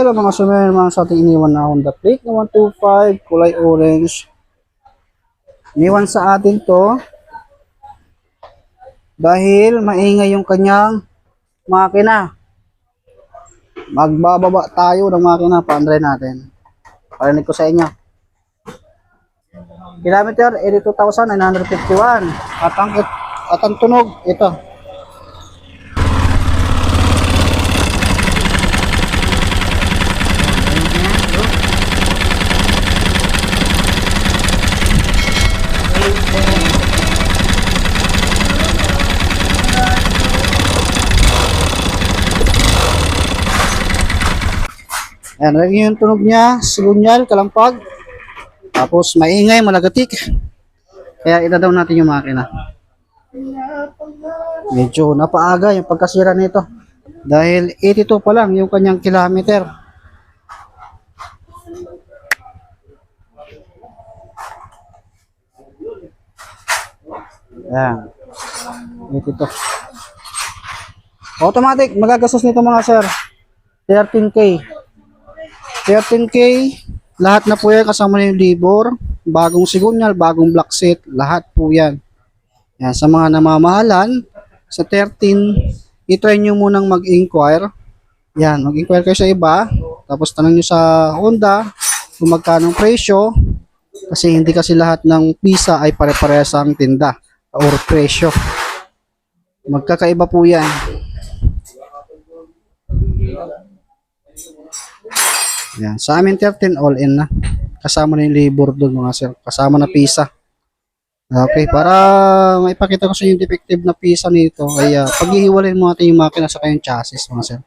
Hello mga sumer, mga sa ating iniwan na Honda Click na 125, kulay orange. Iniwan sa atin to dahil maingay yung kanyang makina. Magbababa tayo ng makina, paandray natin. Parinig ko sa inyo. Kilometer 82,951. At ang, at ang tunog, ito. Ayan, lagi yung tunog niya, sigunyal, kalampag. Tapos maingay, malagatik. Kaya idadaw natin yung makina. Medyo napaaga yung pagkasira nito. Dahil 82 pa lang yung kanyang kilometer. Ayan. 82. Automatic, magagastos nito mga sir. 13K. 13K, lahat na po yan kasama na yung libor, bagong sigunyal, bagong black set, lahat po yan. Yan, sa mga namamahalan, sa 13, itry nyo munang mag-inquire. Yan, mag-inquire kayo sa iba, tapos tanong nyo sa Honda kung magkano ang presyo, kasi hindi kasi lahat ng pisa ay pare-parehas ang tinda or presyo. Magkakaiba po yan. Yan. Sa amin 13 all in na. Kasama na yung labor doon mga sir. Kasama na pisa. Okay, para maipakita ko sa inyo yung defective na pisa nito ay uh, paghihiwalay mo natin yung makina sa kayong chassis mga sir.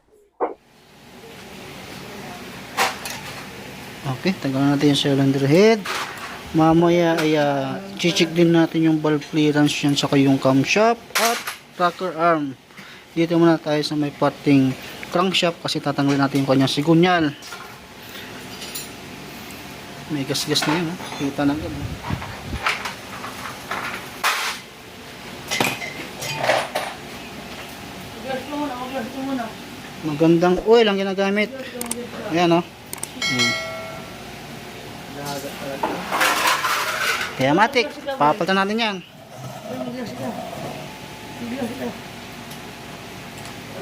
Okay, tanggalan natin yung cylinder head. Mamaya ay uh, chichik din natin yung valve clearance yan sa yung camshaft at rocker arm. Dito muna tayo sa may parting crankshaft kasi tatanggalin natin yung kanyang sigunyal. May gas-gas na yun, ha? kita na agad. Magandang oil ang ginagamit. Ayan, oh. Hmm. Kaya matik, papalitan natin yan.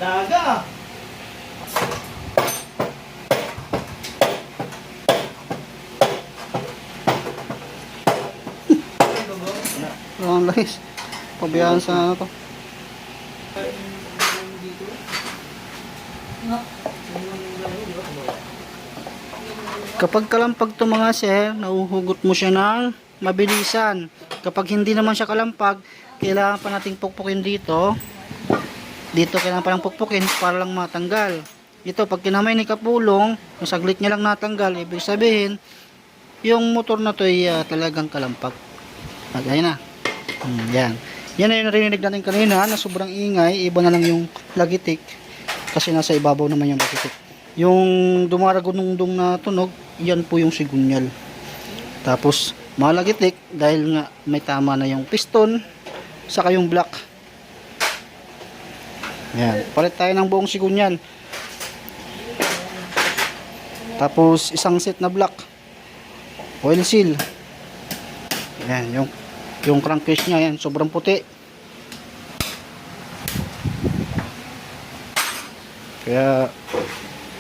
Daga! Ang lahis. Pabayaan sa ano to. Kapag kalampag to mga sir, nauhugot mo siya ng mabilisan. Kapag hindi naman siya kalampag, kailangan pa nating pukpukin dito. Dito kailangan pa lang pukpukin para lang matanggal. Ito, pag kinamay ni Kapulong, yung saglit niya lang natanggal, ibig sabihin, yung motor na to ay ah, talagang kalampag. At ayun na. Hmm, yan. Yan na narinig natin kanina na sobrang ingay. Iba na lang yung lagitik. Kasi nasa ibabaw naman yung lagitik. Yung dumaragunungdong na tunog, yan po yung sigunyal. Tapos, malagitik dahil nga may tama na yung piston saka yung block. Yan. Palit tayo ng buong sigunyal. Tapos, isang set na block. Oil seal. Yan, yung yung crankcase niya yan, sobrang puti. Kaya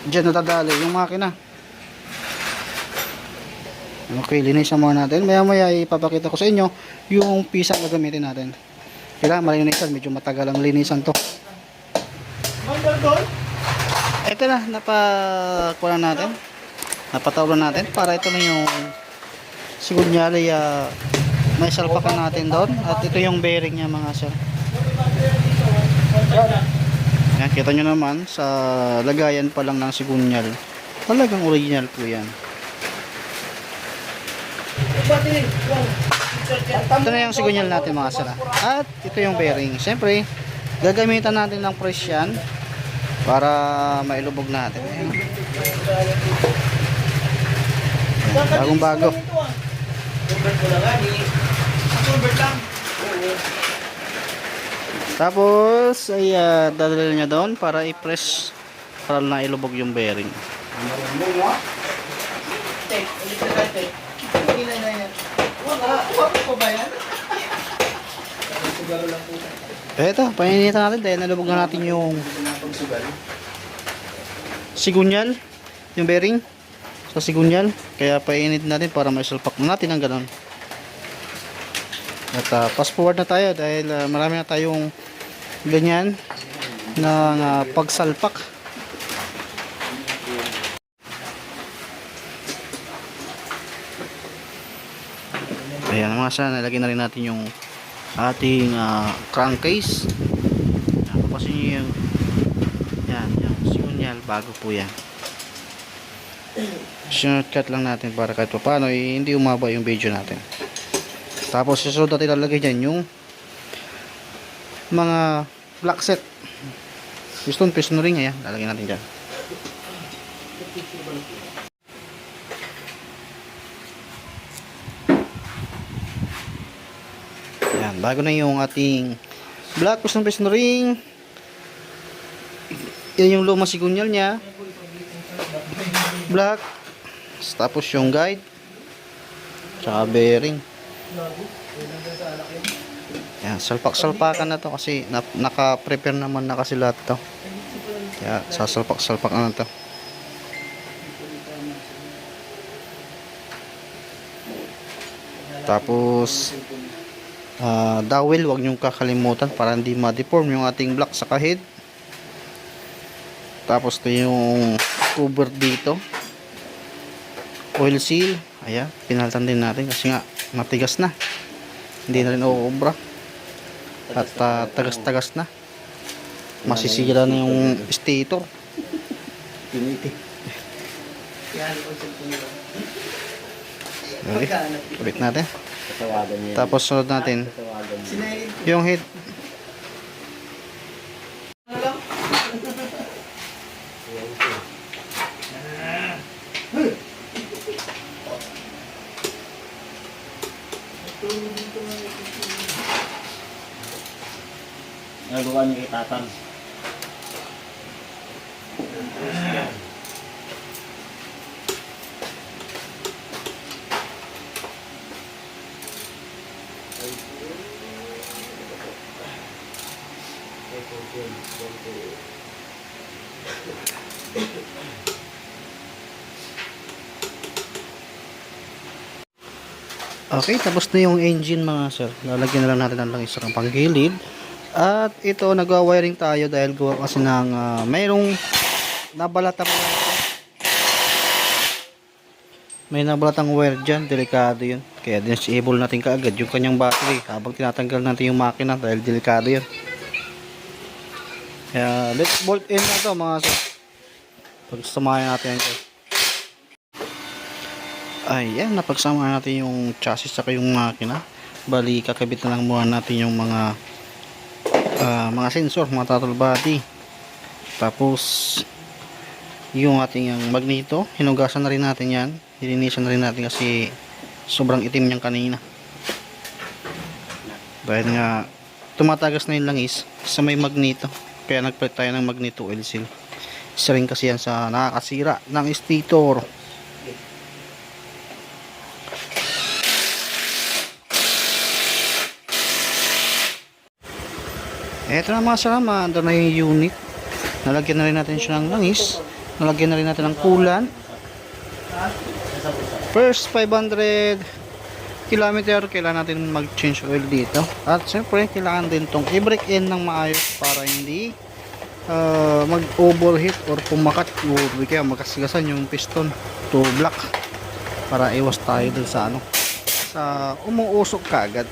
diyan natadali yung makina. Okay, linisan muna natin. Maya maya ipapakita ko sa inyo yung pisa na gagamitin natin. Kailangan malinisan, medyo matagal ang linisan to. Ito na, napakuha natin. Napatawlan natin para ito na yung sigunyali uh, may salpakan natin doon at ito yung bearing niya mga sir. Yan, kita nyo naman sa lagayan pa lang ng sigunyal. Talagang original po yan. Ito na yung sigunyal natin mga sir. At ito yung bearing. Siyempre, gagamitan natin ng press yan para mailubog natin. Ayan. Ayan, Bagong bago. Convert lang. Tapos ay uh, dadalhin niya doon para i-press para na ilubog yung bearing. Eto, painitan natin dahil nalubog na natin yung sigunyal, yung bearing sa sigunyal. Kaya painit natin para maisalpak na natin ang ganon. At ah, fast forward na tayo dahil ah, marami na tayong ganyan na ah, pagsalpak. Ayan mga sa, nalagyan na rin natin yung ating ah, crankcase. Tapos yung yan, yung signal bago po yan. Shortcut lang natin para kahit pa paano eh, hindi umaba yung video natin. Tapos susunod natin lalagay dyan yung mga black set. Piston, piston ring ayan, lalagay natin dyan. Yan, bago na yung ating black piston piston ring. Yan yung lumang sigunyal niya. Black. Tapos yung guide. Tsaka bearing. Yan, salpak-salpakan na to kasi na, naka-prepare naman na kasi lahat to. Kaya sasalpak-salpak na to. Tapos ah dowel, wag niyong kakalimutan para hindi ma-deform yung ating block sa kahid. Tapos ito yung cover dito. Oil seal. Ayan, pinalitan din natin kasi nga matigas na. Hindi na rin uubra. At ah, tagas-tagas na. Masisira na yung stator. Okay, ulit natin. Tapos sunod natin yung head. Nagawa niya kay Tatan. Okay, tapos na yung engine mga sir. Lalagyan na lang natin ng sa panggilid. At ito, nagwa-wiring tayo dahil gawa kasi ng ah, mayroong nabalata po. May nabalatang wire dyan, delikado yun. Kaya disable natin kaagad yung kanyang battery habang tinatanggal natin yung makina dahil delikado yun. Kaya let's bolt in na to mga sir. Pagsamahin natin ito. Ayan, napagsama natin yung chassis saka yung makina. Bali, kakabit na lang muna natin yung mga ah, mga sensor, mga throttle body. Tapos, yung ating yung magneto, hinugasan na rin natin yan. Hilinisan na rin natin kasi sobrang itim niyang kanina. Dahil nga, tumatagas na yung langis sa may magneto. Kaya nagpalit tayo ng magneto oil seal. Isa rin kasi yan sa nakakasira ng stator. Eto na mga salama, ando na yung unit. Nalagyan na rin natin siya ng langis. Nalagyan na rin natin ng kulan. First 500 kilometer, kailangan natin mag-change oil dito. At siyempre, kailangan din tong i-break in ng maayos para hindi ah, mag-overheat or pumakat o kaya magkasigasan yung piston to block para iwas tayo dun sa ano sa umuusok kaagad.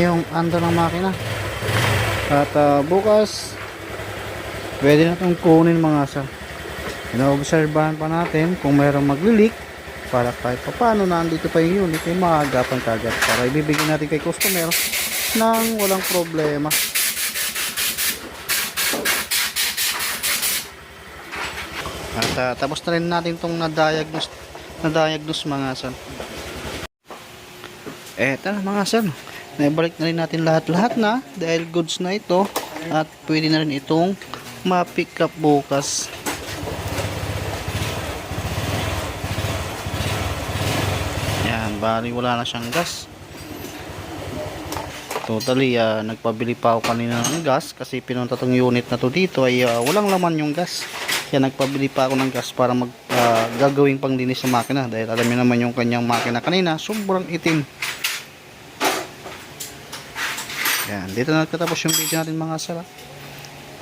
yung ando ng makina. At uh, bukas pwede na itong kunin mga sa inaobserbahan pa natin kung mayroong maglilik para kahit paano na andito pa yung unit ay maagapan kagad para ibibigay natin kay customer ng walang problema. At uh, tapos na rin natin itong na-diagnose na-diagnose mga son eto na mga son Naibalik na rin natin lahat-lahat na dahil goods na ito at pwede na rin itong ma-pick up bukas. Yan, bali wala na siyang gas. Totally, ah, nagpabili pa ako kanina ng gas kasi pinunta tong unit na to dito ay ah, walang laman yung gas. Kaya nagpabili pa ako ng gas para mag ah, gagawing panglinis sa makina dahil alam niyo naman yung kanyang makina kanina, sobrang itim. Yan, dito na nagtatapos yung video natin mga sala.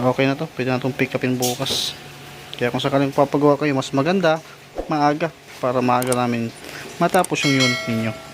Okay na to, pwede na itong pick upin bukas. Kaya kung sakaling papagawa kayo, mas maganda, maaga, para maaga namin matapos yung unit ninyo.